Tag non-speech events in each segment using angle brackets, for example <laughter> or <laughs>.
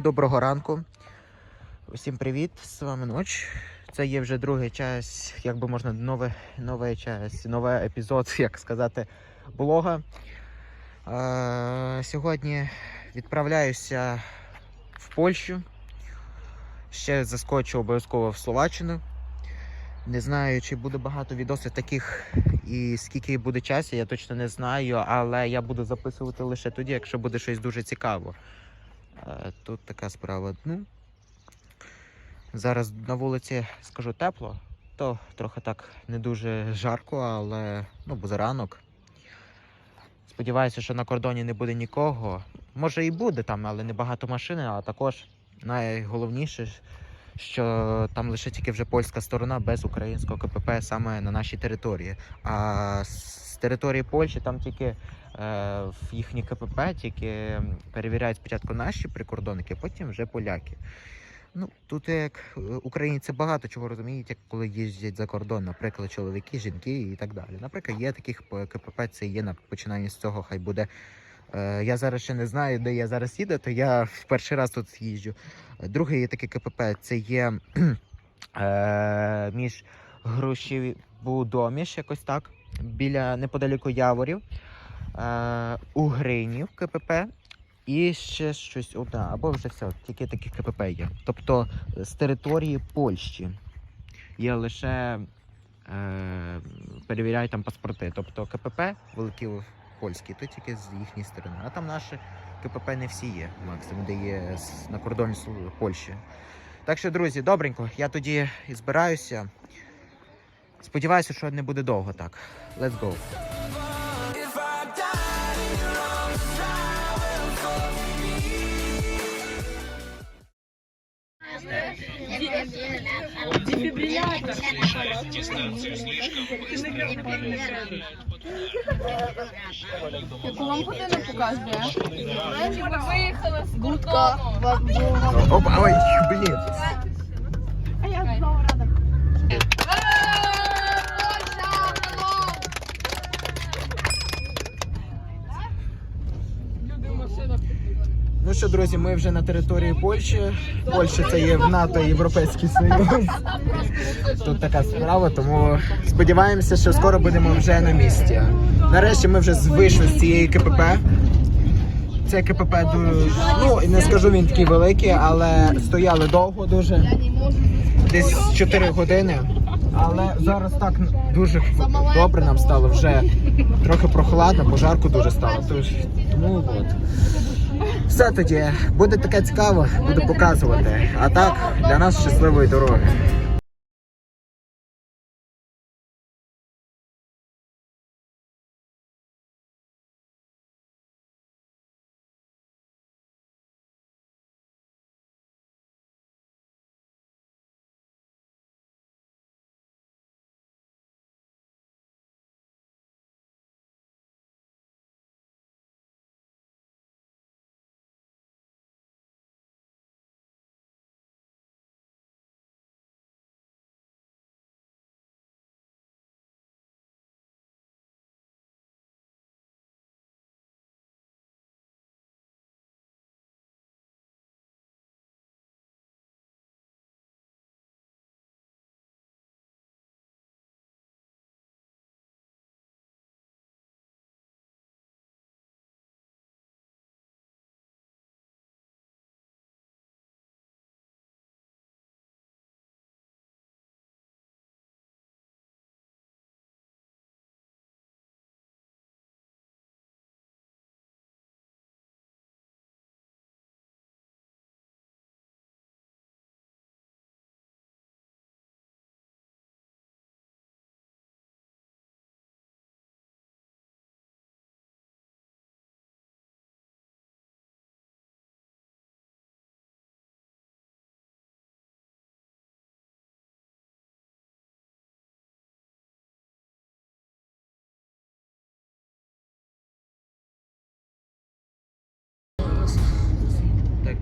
Усім доброго ранку. Усім привіт, з вами ноч. Це є вже другий час, як би можна, новий, новий час, новий епізод, <laughs> як сказати, блога. Е, сьогодні відправляюся в Польщу. Ще заскочу обов'язково в Словаччину. Не знаю, чи буде багато відосів таких і скільки буде часу, я точно не знаю, але я буду записувати лише тоді, якщо буде щось дуже цікаво. Е, Тут така справа. Ну, зараз на вулиці скажу тепло, то трохи так не дуже жарко, але ну, бо ранок. Сподіваюся, що на кордоні не буде нікого. Може і буде там, але не багато машин, а також найголовніше, що там лише тільки вже польська сторона без українського КПП саме на нашій території. А території Польщі там тільки е, в їхні КПП тільки перевіряють спочатку наші прикордонники, потім вже поляки. Ну, тут як е, українці багато чого розуміють, як коли їздять за кордон, наприклад, чоловіки, жінки і так далі. Наприклад, є таких КПП, це є на починанні з цього, хай буде. Е, я зараз ще не знаю, де я зараз їду, то я в перший раз тут їжджу. Друге є таке КПП, це є е, між Грушівбудоміж, якось так, біля неподалеку Яворів, е, Угринів КПП. І ще щось одне, або вже все, тільки такі КПП є. Тобто е, з території Польщі є лише е, перевіряють там паспорти. Тобто КПП великі польські, то тільки з їхньої сторони. А там наші КПП не всі є, максимум, де є на кордоні Польщі. Так що, друзі, добренько, я тоді збираюся. Сподіваюся, що не буде довго так. Let's go. Яку вам годину показує? Ми виїхали з кордону. Опа, ой, блін. А я знову рада. Люди в машинах. Ну що, друзі, ми вже на території Польщі. Польща це є в НАТО і Європейський Союз. Тут така справа, тому сподіваємося, що скоро будемо вже на місці. Нарешті ми вже вийшли з цієї КПП. Це КПП дуже, ну не скажу він такий великий, але стояли довго дуже. Десь 4 години. Але зараз так дуже добре нам стало вже трохи прохладно, бо жарко дуже стало. Тож тому от. Все тоді буде таке цікаво, буду показувати. А так, для нас щасливої дороги.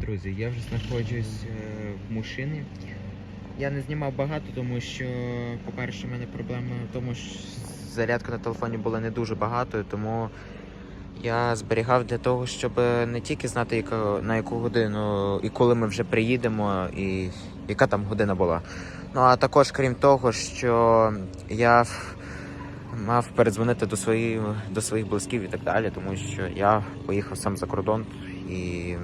Друзі, я вже знаходжусь е, в машині. Я не знімав багато, тому що, по-перше, в мене проблема в тому, що зарядка на телефоні була не дуже багато, тому я зберігав для того, щоб не тільки знати, на яку годину і коли ми вже приїдемо, і яка там година була. Ну а також, крім того, що я мав передзвонити до своїх, до своїх близьків і так далі, тому що я поїхав сам за кордон і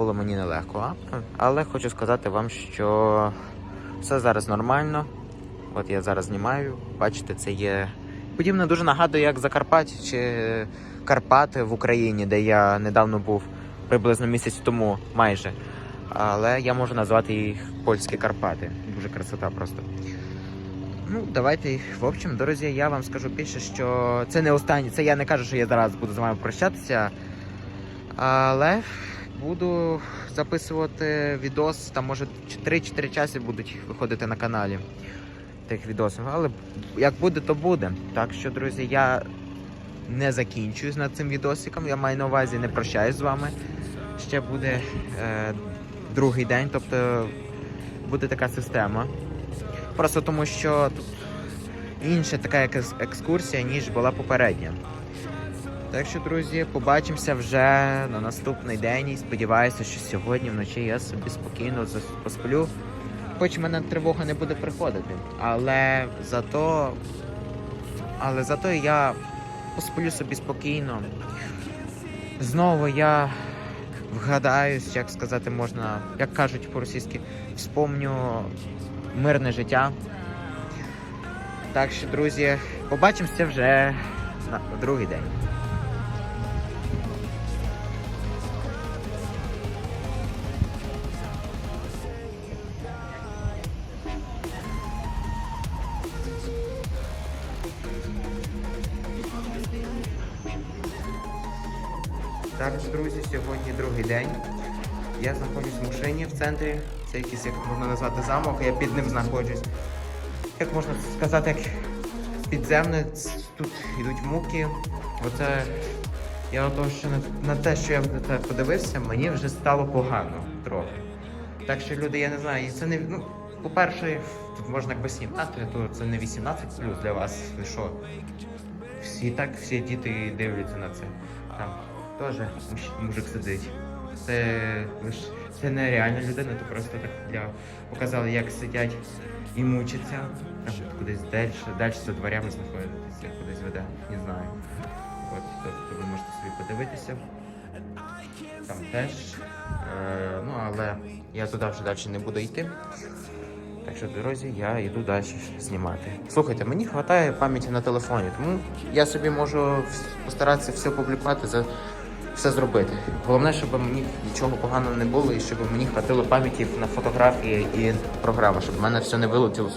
було мені нелегко. Але хочу сказати вам, що все зараз нормально. От я зараз знімаю. Бачите, це є подібне дуже нагадує, як Закарпаття чи Карпати в Україні, де я недавно був приблизно місяць тому, майже. Але я можу назвати їх польські Карпати. Дуже красота просто. Ну, давайте, в общем, друзі, я вам скажу більше, що це не останнє. Це я не кажу, що я зараз буду з вами прощатися. Але буду записувати відос, там може 3-4 часи будуть виходити на каналі тих відосів. Але як буде, то буде. Так що, друзі, я не закінчуюсь над цим відосиком. Я маю на увазі не прощаюсь з вами. Ще буде е, другий день, тобто буде така система. Просто тому, що тут інша така екскурсія, ніж була попередня. Так що, друзі, побачимося вже на наступний день і сподіваюся, що сьогодні вночі я собі спокійно посплю. Хоч мене тривога не буде приходити. Але зато. Але зато я посплю собі спокійно. Знову я вгадаюсь, як сказати можна, як кажуть по-російськи, вспомню мирне життя. Так що, друзі, побачимося вже на другий день. Так, друзі, сьогодні другий день. Я знаходжусь в машині в центрі. Це якийсь, як можна назвати, замок, я під ним знаходжусь. Як можна сказати, як підземне, тут йдуть муки. Оце я ото, що на, на те, що я на подивився, мені вже стало погано трохи. Так що люди, я не знаю, і це не. Ну, по-перше, тут можна якби знімати, то це не 18 плюс для вас. Що? Всі так, всі діти дивляться на це. Там теж мужик сидить. Це це не реальна людина, то просто так для показали, як сидять і мучаться. Там кудись далі, далі за дверями знаходитися, кудись веде, не знаю. От, тобто ви можете собі подивитися. Там теж. Е, ну, але я туди вже далі не буду йти. Так що, друзі, я йду далі знімати. Слухайте, мені вистачає пам'яті на телефоні, тому я собі можу постаратися все публікувати, за все зробити. Головне, щоб мені нічого поганого не було і щоб мені хватило пам'яті на фотографії і програми, щоб в мене все не вилетіло з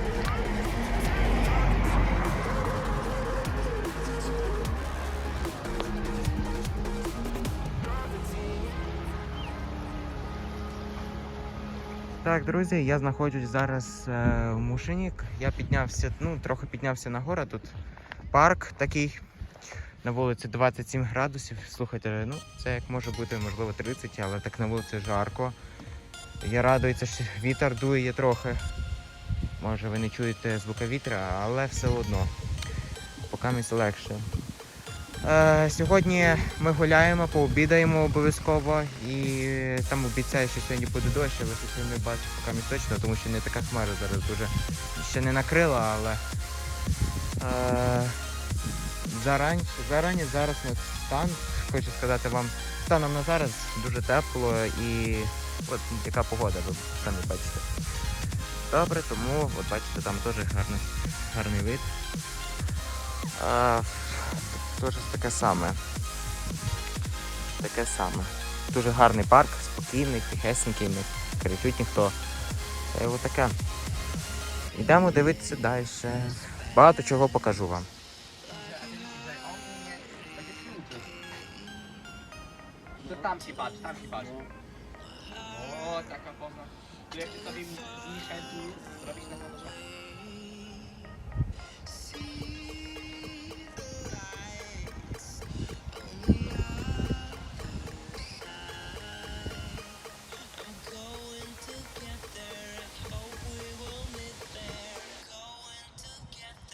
Так, друзі, я знаходжусь зараз е, в Мушинік. Я піднявся, ну, трохи піднявся на гору. Тут парк такий. На вулиці 27 градусів. Слухайте, ну це як може бути, можливо, 30, але так на вулиці жарко. Я радується, що вітер дує трохи. Може ви не чуєте звука вітра, але все одно. Поки місць легше. Е, сьогодні ми гуляємо, пообідаємо обов'язково і там обіцяю, що сьогодні буде дощ, але ще не бачу поки точно, тому що не така хмара зараз дуже ще не накрила, але е, зарані, зарані зараз на стан хочу сказати вам, станом на зараз дуже тепло і от яка погода, ви самі бачите. Добре, тому от бачите, там теж гарний, гарний вид. А, теж таке саме. Таке саме. Дуже гарний парк, спокійний, тихесенький, не кричуть ніхто. Та й отаке. Йдемо дивитися далі. Багато чого покажу вам. Tam się patrz, tam się patrz. O, taka poza. Tu jeszcze sobie mniejsze tu zrobić.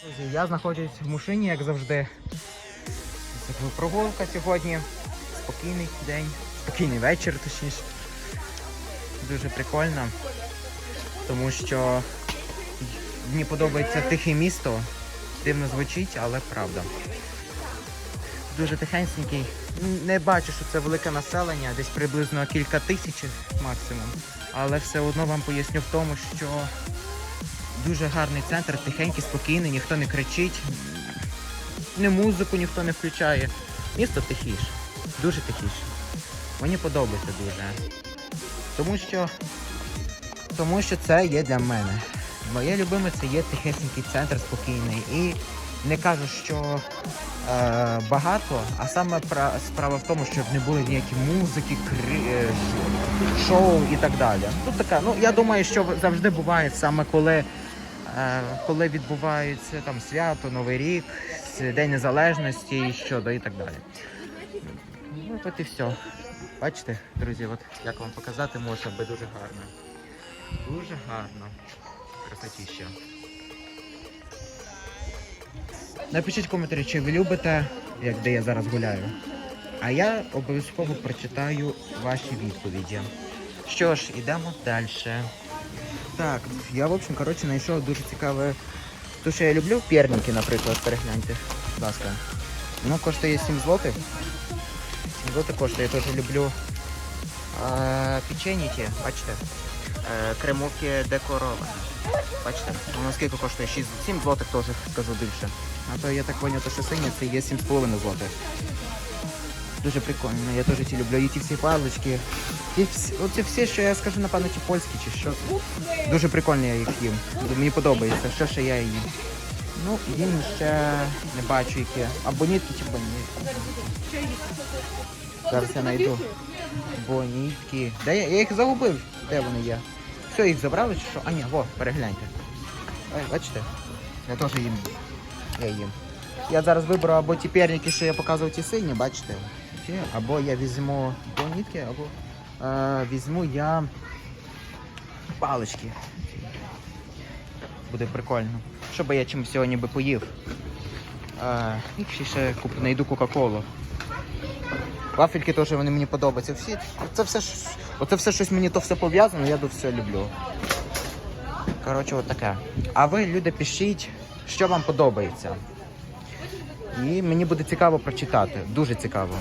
Друзі, я знаходжусь в машині, як завжди. Це прогулка сьогодні. Спокійний день, спокійний вечір, точніше. Дуже прикольно, тому що мені подобається тихе місто. Дивно звучить, але правда. Дуже тихенький. Не бачу, що це велике населення, десь приблизно кілька тисяч максимум. Але все одно вам поясню в тому, що Дуже гарний центр, тихенький, спокійний, ніхто не кричить, не музику ніхто не включає. Місто тихіше, дуже тихіше. Мені подобається дуже. Тому що, тому що це є для мене. Моє любиме це є тихесенький центр спокійний. І не кажу, що е, багато, а саме пра- справа в тому, щоб не було ніякі музики, кри, е, шоу і так далі. Тут така, ну я думаю, що завжди буває саме коли коли відбувається там свято, Новий рік, День Незалежності і щодо і так далі. Ну, от і все. Бачите, друзі, от як вам показати може би дуже гарно. Дуже гарно. Красотіще. Напишіть в коментарі, чи ви любите, як де я зараз гуляю. А я обов'язково прочитаю ваші відповіді. Що ж, ідемо далі. Так, я, в общем, коротше, знайшов дуже цікаве. То, що я люблю перники, наприклад, перегляньте. Будь ласка. Воно коштує 7 злотих. 7 злотих коштує, я теж люблю е, печеніки, бачите? Е, кремовки декоровані. Бачите? Воно скільки коштує? 6, 7 злотих теж скажу більше. А то я так поняв, то що синє це є 7,5 злотих. Дуже прикольно, я теж ці люблю. І ті всі палички. І всі, оці всі, що я скажу, напевно, чи польські, чи що. Дуже прикольно я їх їм. Мені подобається. Що ще я їм? Ну, їм ще не бачу які. Або нітки чи бонітки. Зараз я знайду. Бонітки. Де я, я їх загубив. Де вони є? Все, їх забрали чи що? А ні, во, перегляньте. Ой, бачите? Я теж їм. Я їм. Я зараз виберу або ті перники, що я показував ті сині, бачите? Або я візьму бонітки, або е, візьму я палички. Буде прикольно. Щоб я чим сьогодні би поїв. Е, і ще, куп, знайду Кока-Колу. Вафельки теж вони мені подобаються. Всі, це все, оце все щось мені то все пов'язано, я до все люблю. Коротше, от таке. А ви, люди, пишіть, що вам подобається. І мені буде цікаво прочитати. Дуже цікаво.